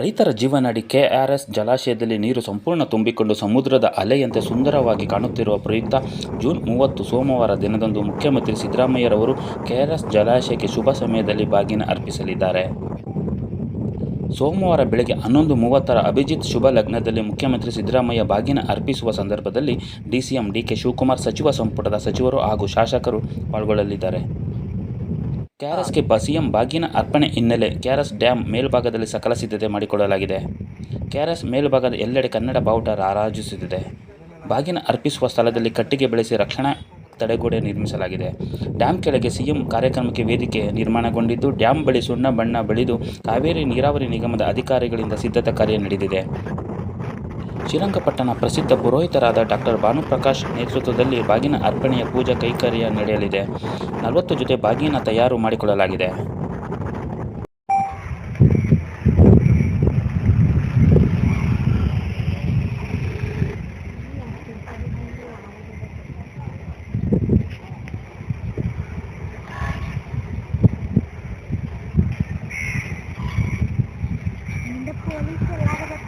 ರೈತರ ಜೀವನಾಡಿ ಕೆಆರ್ಎಸ್ ಜಲಾಶಯದಲ್ಲಿ ನೀರು ಸಂಪೂರ್ಣ ತುಂಬಿಕೊಂಡು ಸಮುದ್ರದ ಅಲೆಯಂತೆ ಸುಂದರವಾಗಿ ಕಾಣುತ್ತಿರುವ ಪ್ರಯುಕ್ತ ಜೂನ್ ಮೂವತ್ತು ಸೋಮವಾರ ದಿನದಂದು ಮುಖ್ಯಮಂತ್ರಿ ಸಿದ್ದರಾಮಯ್ಯರವರು ಕೆಆರ್ಎಸ್ ಜಲಾಶಯಕ್ಕೆ ಶುಭ ಸಮಯದಲ್ಲಿ ಬಾಗಿನ ಅರ್ಪಿಸಲಿದ್ದಾರೆ. ಸೋಮವಾರ ಬೆಳಗ್ಗೆ ಹನ್ನೊಂದು ಮೂವತ್ತರ ಅಭಿಜಿತ್ ಶುಭ ಲಗ್ನದಲ್ಲಿ ಮುಖ್ಯಮಂತ್ರಿ ಸಿದ್ದರಾಮಯ್ಯ ಬಾಗಿನ ಅರ್ಪಿಸುವ ಸಂದರ್ಭದಲ್ಲಿ ಡಿಸಿಎಂ ಡಿಕೆ ಶಿವಕುಮಾರ್ ಸಚಿವ ಸಂಪುಟದ ಸಚಿವರು ಹಾಗೂ ಶಾಸಕರು ಪಾಲ್ಗೊಳ್ಳಲಿದ್ದಾರೆ. ಕೆಆರ್ಎಸ್ಗೆ ಸಿಎಂ ಬಾಗಿನ ಅರ್ಪಣೆ ಹಿನ್ನೆಲೆ ಕ್ಯಾರಸ್ ಡ್ಯಾಮ್ ಮೇಲ್ಭಾಗದಲ್ಲಿ ಸಕಲ ಸಿದ್ಧತೆ ಮಾಡಿಕೊಳ್ಳಲಾಗಿದೆ. ಕ್ಯಾರಸ್ ಮೇಲ್ಭಾಗದ ಎಲ್ಲೆಡೆ ಕನ್ನಡ ಬಾವುಟ ರಾರಾಜಿಸುತ್ತಿದೆ. ಬಾಗಿನ ಅರ್ಪಿಸುವ ಸ್ಥಳದಲ್ಲಿ ಕಟ್ಟಿಗೆ ಬೆಳೆಸಿ ರಕ್ಷಣಾ ತಡೆಗೋಡೆ ನಿರ್ಮಿಸಲಾಗಿದೆ. ಡ್ಯಾಂ ಕೆಳಗೆ ಸಿಎಂ ಕಾರ್ಯಕ್ರಮಕ್ಕೆ ವೇದಿಕೆ ನಿರ್ಮಾಣಗೊಂಡಿದ್ದು, ಡ್ಯಾಂ ಬಳಿ ಸುಣ್ಣ ಬಣ್ಣ ಬಳಿದು ಕಾವೇರಿ ನೀರಾವರಿ ನಿಗಮದ ಅಧಿಕಾರಿಗಳಿಂದ ಸಿದ್ಧತಾ ಕಾರ್ಯ ನಡೆದಿದೆ. ಶ್ರೀರಂಗಪಟ್ಟಣ ಪ್ರಸಿದ್ಧ ಪುರೋಹಿತರಾದ ಡಾಕ್ಟರ್ ಭಾನುಪ್ರಕಾಶ್ ನೇತೃತ್ವದಲ್ಲಿ ಬಾಗಿನ ಅರ್ಪಣೆಯ ಪೂಜಾ ಕೈಕರ್ಯ ನಡೆಯಲಿದೆ. ನಲವತ್ತು ಜೊತೆ ಬಾಗಿನ ತಯಾರು ಮಾಡಿಕೊಳ್ಳಲಾಗಿದೆ.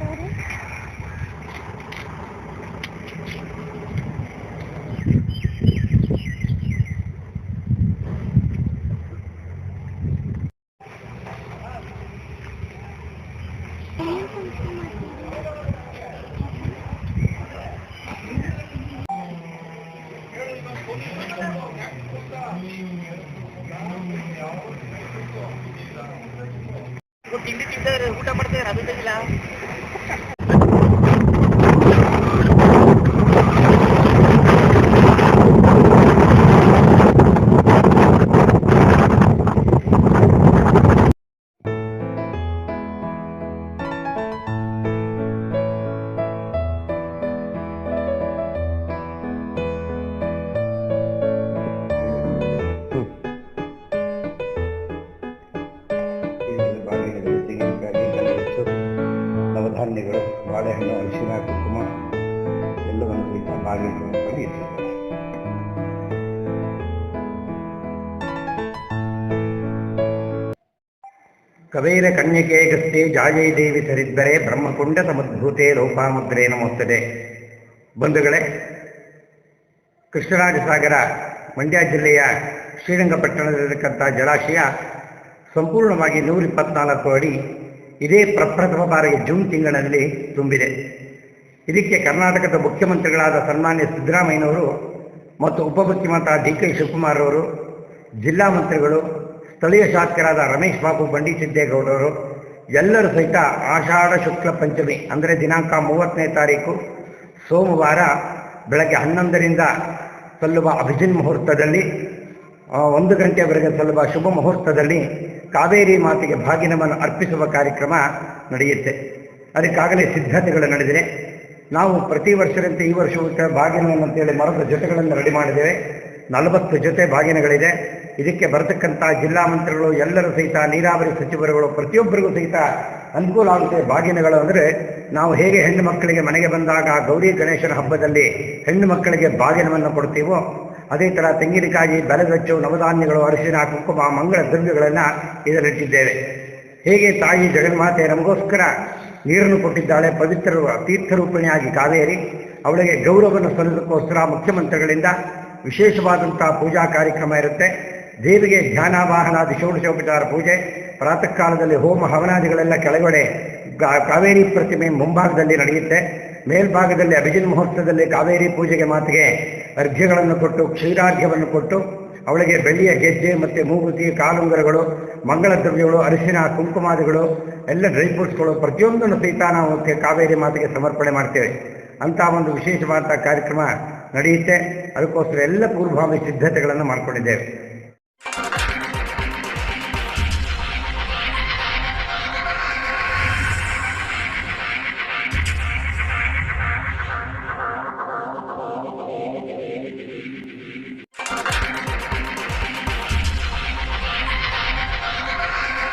ಪೊಲೀಸ್ ತಿಂಡಿ ತಿಂದವ್ರೆ ಊಟ ಮಾಡ್ತಾರೆ ಅದು ತೆಗಿಲ್ಲ ನವಧಾನ್ಯಗಳು ಬಾಳೆಹಣ್ಣು, ಅರಿಶಿನ, ಕುಂಕುಮ ಎಲ್ಲವನ್ನು ಕುರಿತ ಬಾಗಿಲು ಇಟ್ಟಿದ್ದಾರೆ ಕವೇರ ಕನ್ಯಕೆ ಗಸ್ತೆ ಜಾಜಯ ದೇವಿ ಸರಿದ್ದರೆ ಬ್ರಹ್ಮಕುಂಡ ಸಮದ್ಭೂತೆ ಲೋಪಾಮುದ್ರೆ ನಮೋಸ್ತದೆ. ಬಂಧುಗಳೇ ಕೃಷ್ಣರಾಜ ಸಾಗರ ಮಂಡ್ಯ ಜಿಲ್ಲೆಯ ಶ್ರೀರಂಗಪಟ್ಟಣದಲ್ಲಿರತಕ್ಕಂಥ ಜಲಾಶಯ ಸಂಪೂರ್ಣವಾಗಿ ನೂರಿಪ್ಪತ್ನಾಲ್ಕು ಅಡಿ ಇದೇ ಪ್ರಪ್ರಥಮ ಬಾರಿಗೆ ಜೂನ್ ತಿಂಗಳಲ್ಲಿ ತುಂಬಿದೆ. ಇದಕ್ಕೆ ಕರ್ನಾಟಕದ ಮುಖ್ಯಮಂತ್ರಿಗಳಾದ ಸನ್ಮಾನ್ಯ ಸಿದ್ದರಾಮಯ್ಯನವರು ಮತ್ತು ಉಪಮುಖ್ಯಮಂತ್ರಿ ಡಿ ಕೆ ಶಿವಕುಮಾರ್ ಅವರು, ಜಿಲ್ಲಾ ಮಂತ್ರಿಗಳು, ಸ್ಥಳೀಯ ಶಾಸಕರಾದ ರಮೇಶ್ ಬಾಬು ಬಂಡಿ ಸಿದ್ದೇಗೌಡರು ಎಲ್ಲರೂ ಸಹಿತ ಆಷಾಢ ಶುಕ್ಲ ಪಂಚಮಿ ಅಂದರೆ ದಿನಾಂಕ ಮೂವತ್ತನೇ ತಾರೀಕು ಸೋಮವಾರ ಬೆಳಗ್ಗೆ ಹನ್ನೊಂದರಿಂದ ಸಲ್ಲುವ ಅಭಿಜಿನ್ ಮುಹೂರ್ತದಲ್ಲಿ ಒಂದು ಗಂಟೆವರೆಗೆ ಸಲ್ಲುವ ಶುಭ ಮುಹೂರ್ತದಲ್ಲಿ ಕಾವೇರಿ ಮಾತೆಗೆ ಭಾಗಿನವನ್ನು ಅರ್ಪಿಸುವ ಕಾರ್ಯಕ್ರಮ ನಡೆಯುತ್ತೆ. ಅದಕ್ಕಾಗಲೇ ಸಿದ್ಧತೆಗಳು ನಡೆದಿದೆ. ನಾವು ಪ್ರತಿ ವರ್ಷದಂತೆ ಈ ವರ್ಷವೂ ಸಹ ಭಾಗಿನವನ್ನು ಅಂತೇಳಿ ಮರದ ಜೊತೆಗಳನ್ನು ರೆಡಿ ಮಾಡಿದ್ದೇವೆ. ನಲವತ್ತು ಜೊತೆ ಭಾಗಿನಗಳಿದೆ. ಇದಕ್ಕೆ ಬರತಕ್ಕಂಥ ಜಿಲ್ಲಾ ಮಂತ್ರಿಗಳು, ಎಲ್ಲರೂ ಸಹಿತ, ನೀರಾವರಿ ಸಚಿವರುಗಳು, ಪ್ರತಿಯೊಬ್ಬರಿಗೂ ಸಹಿತ ಅನುಕೂಲ ಆಗುತ್ತೆ ಬಾಗಿನಗಳು ಅಂದರೆ ನಾವು ಹೇಗೆ ಹೆಣ್ಣು ಮಕ್ಕಳಿಗೆ ಮನೆಗೆ ಬಂದಾಗ ಗೌರಿ ಗಣೇಶನ ಹಬ್ಬದಲ್ಲಿ ಹೆಣ್ಣು ಮಕ್ಕಳಿಗೆ ಬಾಗಿನವನ್ನು ಕೊಡ್ತೀವೋ ಅದೇ ಥರ ತೆಂಗಿನಕಾಯಿ ಬೆಲೆಗಚ್ಚು ನವಧಾನ್ಯಗಳು, ಅರಿಶಿನ, ಕುಂಕುಮ, ಮಂಗಳ ದ್ರವ್ಯಗಳನ್ನು ಇದರಲ್ಲಿಟ್ಟಿದ್ದೇವೆ. ಹೇಗೆ ತಾಯಿ ಜಗನ್ಮಾತೆ ನಮಗೋಸ್ಕರ ನೀರನ್ನು ಕೊಟ್ಟಿದ್ದಾಳೆ? ಪವಿತ್ರ ತೀರ್ಥರೂಪಿಣಿಯಾಗಿ ಕಾವೇರಿ, ಅವಳಿಗೆ ಗೌರವವನ್ನು ಸಲ್ಲಿಸೋಸ್ಕರ ಮುಖ್ಯಮಂತ್ರಿಗಳಿಂದ ವಿಶೇಷವಾದಂತಹ ಪೂಜಾ ಕಾರ್ಯಕ್ರಮ ಇರುತ್ತೆ. ದೇವಿಗೆ ಧ್ಯಾನಾವಾಹನಾದಿ ಷೋಡಶೋಪಚಾರ ಪೂಜೆ ಪ್ರಾತಃ ಕಾಲದಲ್ಲಿ ಹೋಮ ಹವನಾದಿಗಳೆಲ್ಲ ಕೆಳಗಡೆ ಕಾವೇರಿ ಪ್ರತಿಮೆ ಮುಂಭಾಗದಲ್ಲಿ ನಡೆಯುತ್ತೆ. ಮೇಲ್ಭಾಗದಲ್ಲಿ ಅಭಿಜಿನ್ ಮುಹೂರ್ತದಲ್ಲಿ ಕಾವೇರಿ ಪೂಜೆಗೆ ಮಾತಿಗೆ ಅರ್ಘ್ಯಗಳನ್ನು ಕೊಟ್ಟು, ಕ್ಷೀರಾರ್ಘ್ಯವನ್ನು ಕೊಟ್ಟು, ಅವಳಿಗೆ ಬೆಳ್ಳಿಯ ಗೆಜ್ಜೆ ಮತ್ತು ಮೂಗುತಿ, ಕಾಲುಂಗರಗಳು ಮಂಗಳ ದ್ರವ್ಯಗಳು ಅರಿಶಿನ, ಕುಂಕುಮಾದಿಗಳು, ಎಲ್ಲ ಡ್ರೈ ಫ್ರೂಟ್ಸ್ಗಳು ಪ್ರತಿಯೊಂದನ್ನು ಸಹಿತ ನಾವು ಕಾವೇರಿ ಮಾತೆಗೆ ಸಮರ್ಪಣೆ ಮಾಡ್ತೇವೆ. ಅಂತ ಒಂದು ವಿಶೇಷವಾದಂಥ ಕಾರ್ಯಕ್ರಮ ನಡೆಯುತ್ತೆ. ಅದಕ್ಕೋಸ್ಕರ ಎಲ್ಲ ಪೂರ್ವಭಾವಿ ಸಿದ್ಧತೆಗಳನ್ನು ಮಾಡಿಕೊಂಡಿದ್ದೇವೆ.